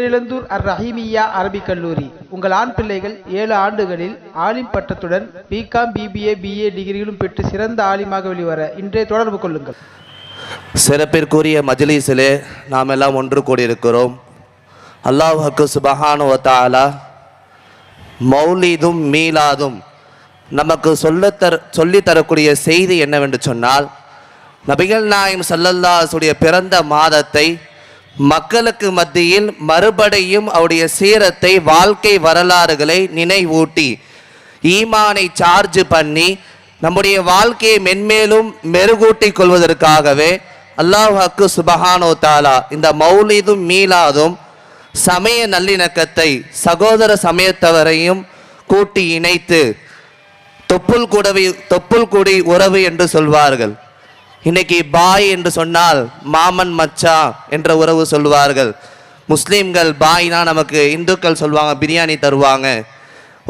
பேரிழந்தூர் அர் ரஹீமியா அரபிக் கல்லூரி. உங்கள் ஆண் பிள்ளைகள் ஏழு ஆண்டுகளில் ஆலிம் பட்டத்துடன் பிகாம் பிபிஏ பிஏ டிகிரிகளும் பெற்று சிறந்த ஆலிமாக வெளிவர இன்றே தொடர்பு கொள்ளுங்கள். சிறப்பிற்குரிய மஜ்லிஸிலே நாம் எல்லாம் ஒன்று கூடியிருக்கிறோம். அல்லாஹுக்கு சுபஹானு தாலா மௌலிதும் மீலாதும் நமக்கு சொல்லத்தர சொல்லித் தரக்கூடிய செய்தி என்னவென்று சொன்னால் நபிகள் நாயம் சல்லல்லாசுடைய பிறந்த மாதத்தை மக்களுக்கு மத்தியில் மறுபடியும் அவருடைய சீரத்தை வாழ்க்கை வரலாறுகளை நினைவூட்டி ஈமானை சார்ஜ் பண்ணி நம்முடைய வாழ்க்கையை மென்மேலும் மெருகூட்டி கொள்வதற்காகவே அல்லாஹாக்கு சுபஹானோ தாலா இந்த மௌலிதும் மீளாதும் சமய நல்லிணக்கத்தை சகோதர சமயத்தவரையும் கூட்டி இணைத்து தொப்புள் கூடவி தொப்புள் குடி உறவு என்று சொல்வார்கள். இன்னைக்கு பாய் என்று சொன்னால் மாமன் மச்சா என்ற உறவு சொல்வார்கள் முஸ்லீம்கள் பாய்னா நமக்கு இந்துக்கள் சொல்லுவாங்க பிரியாணி தருவாங்க.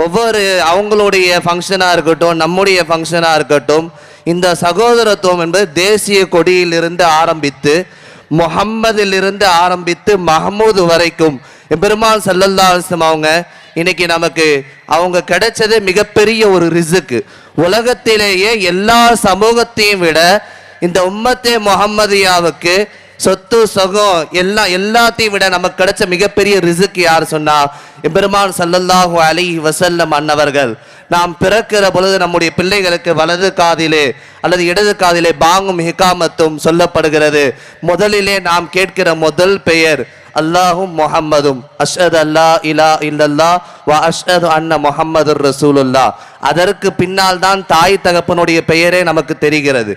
ஒவ்வொரு அவங்களுடைய ஃபங்க்ஷனாக இருக்கட்டும் நம்முடைய ஃபங்க்ஷனாக இருக்கட்டும் இந்த சகோதரத்துவம் என்பது தேசிய கொடியிலிருந்து ஆரம்பித்து முகம்மதிலிருந்து ஆரம்பித்து மஹமூது வரைக்கும். பெருமாள் சல்லல்லா அலிஸ்லம் அவங்க இன்னைக்கு நமக்கு அவங்க கிடைச்சது மிகப்பெரிய ஒரு ரிசுக்கு. உலகத்திலேயே எல்லா சமூகத்தையும் விட இந்த உம்மத்தே முகம்மதியாவுக்கு சொத்து சுகம் எல்லாம் எல்லாத்தையும் விட நமக்கு கிடைச்ச மிகப்பெரிய ரிசுக்கு யார் சொன்னா? எம்பெருமான் சல்லல்லாஹு அலி வசல்லம் அன்னவர்கள். நாம் பிறக்கிற பொழுது நம்முடைய பிள்ளைகளுக்கு வலது காதிலே அல்லது இடது காதிலே பாங்கும் ஹிகாமத்தும் சொல்லப்படுகிறது. முதலிலே நாம் கேட்கிற முதல் பெயர் அல்லாஹும் முஹம்மதும். அஷ்ஹத் அல்லா இலா இல்லல்லா வ அஷ்ஹது அன்ன முஹம்மதுர் ரசூலுல்லா அதற்கு பின்னால் தான் தாய் தகப்பனுடைய பெயரே நமக்கு தெரிகிறது.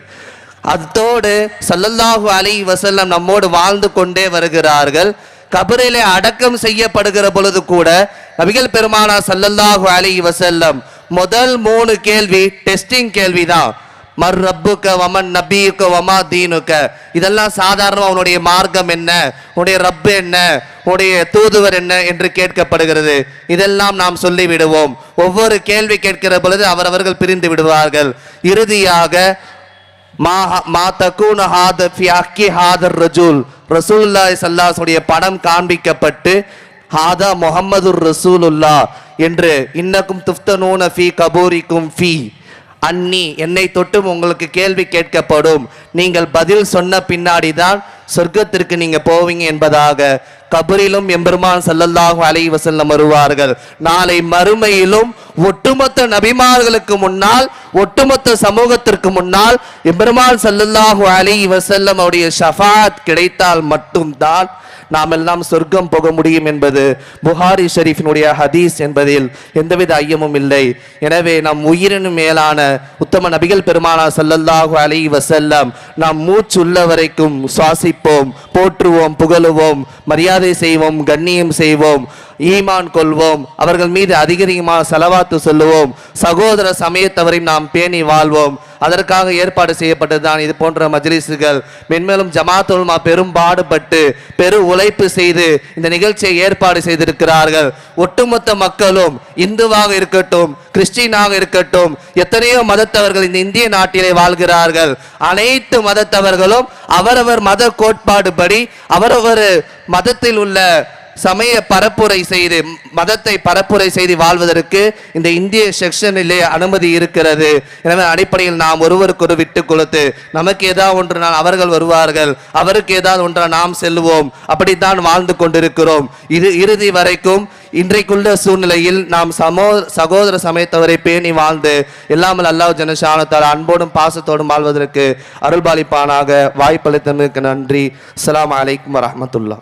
அத்தோடு சல்லல்லாஹு அலி வசல்லம் நம்மோடு வாழ்ந்து கொண்டே வருகிறார்கள். கபரிலே அடக்கம் செய்யப்படுகிற பொழுது கூட நபிகள் பெருமானா சல்லல்லாஹு அலி வசல்லம் முதல் மூணு கேள்வி டெஸ்டிங் கேள்விதான் மர் ரப்புக்க வமன் நபியுக்க வமா தீனுக்க. இதெல்லாம் சாதாரண உன்னுடைய மார்க்கம் என்ன? உன்னுடைய ரப்பு என்ன? உன்னுடைய தூதுவர் என்ன? என்று கேட்கப்படுகிறது. இதெல்லாம் நாம் சொல்லிவிடுவோம். ஒவ்வொரு கேள்வி கேட்கிற பொழுது அவரவர்கள் பிரிந்து விடுவார்கள். இறுதியாக மா மா ஃபி அக்கி ஹாதர் படம் காண்பிக்கப்பட்டு ஹாதா முகமது ரசூலுல்லா என்று இன்னக்கும் துஃப்தனூன ஃபி கபூரிக்கும் ஃபி. அன்னி என்னை தொட்டும் உங்களுக்கு கேள்வி கேட்கப்படும். நீங்கள் பதில் சொன்ன பின்னாடி தான் சொர்க்கத்திற்கு நீங்க போவீங்க என்பதாக கபரிலும் எம்பெருமான் ஸல்லல்லாஹு அலைஹி வஸல்லம் வருவார்கள். நாளை மறுமையிலும் ஒட்டுமொத்த நபிமார்களுக்கு முன்னால் ஒட்டுமொத்த சமூகத்திற்கு முன்னால் எம்பெருமான் ஸல்லல்லாஹு அலி வஸல்லம் அவருடைய ஷஃபாத் கிடைத்தால் மட்டும்தான் நாம் எல்லாம் சொர்க்கம் போக முடியும் என்பது புகாரி ஷெரீஃபினுடைய ஹதீஸ் என்பதில் எந்தவித ஐயமும் இல்லை. எனவே நம் உயிரினும் மேலான உத்தம நபிகள் பெருமானா ஸல்லல்லாஹு அலி வசல்லம் நாம் மூச்சுள்ள வரைக்கும் சுவாசிப்போம் போற்றுவோம் புகழுவோம் மரியாதை செய்வோம் கண்ணியம் செய்வோம். ஈமான் கொள்வோம். அவர்கள் மீது அதிகரிகமாக செலவாத்து சொல்லுவோம். சகோதர சமயத்தவரையும் நாம் பேணி வாழ்வோம். அதற்காக ஏற்பாடு செய்யப்பட்டதுதான் இது போன்ற மஜ்லிஸுகள் மென்மேலும் ஜமாத்துல்மா பெரும் பாடுபட்டு பெரு உழைப்பு செய்து இந்த நிகழ்ச்சியை ஏற்பாடு செய்திருக்கிறார்கள். ஒட்டுமொத்த மக்களும் இந்துவாக இருக்கட்டும் கிறிஸ்டினாக இருக்கட்டும் எத்தனையோ மதத்தவர்கள் இந்த இந்திய நாட்டிலே வாழ்கிறார்கள். அனைத்து மதத்தவர்களும் அவரவர் மத கோட்பாடுபடி அவரவர் மதத்தில் உள்ள சமய பரப்புரை செய்து மதத்தை பரப்புரை செய்து வாழ்வதற்கு இந்த இந்திய செக்ஷனிலே அனுமதி இருக்கிறது. எனவே அடிப்படையில் நாம் ஒருவருக்கொரு விட்டு கொடுத்து நமக்கு ஏதாவது ஒன்று நான் அவர்கள் வருவார்கள் அவருக்கு ஏதாவது ஒன்றை நாம் செல்வோம் அப்படித்தான் வாழ்ந்து கொண்டிருக்கிறோம். இது இறுதி வரைக்கும் இன்றைக்குள்ள சூழ்நிலையில் நாம் சமோ சகோதர சமயத்தவரை பேணி வாழ்ந்து எல்லாமல் அல்லாஹ் ஜனசானத்தால் அன்போடும் பாசத்தோடும் வாழ்வதற்கு அருள்பாலிப்பானாக. வாய்ப்பளித்தனுக்கு நன்றி. அஸ்லாம் வலைக்கம் வரமத்துல்லா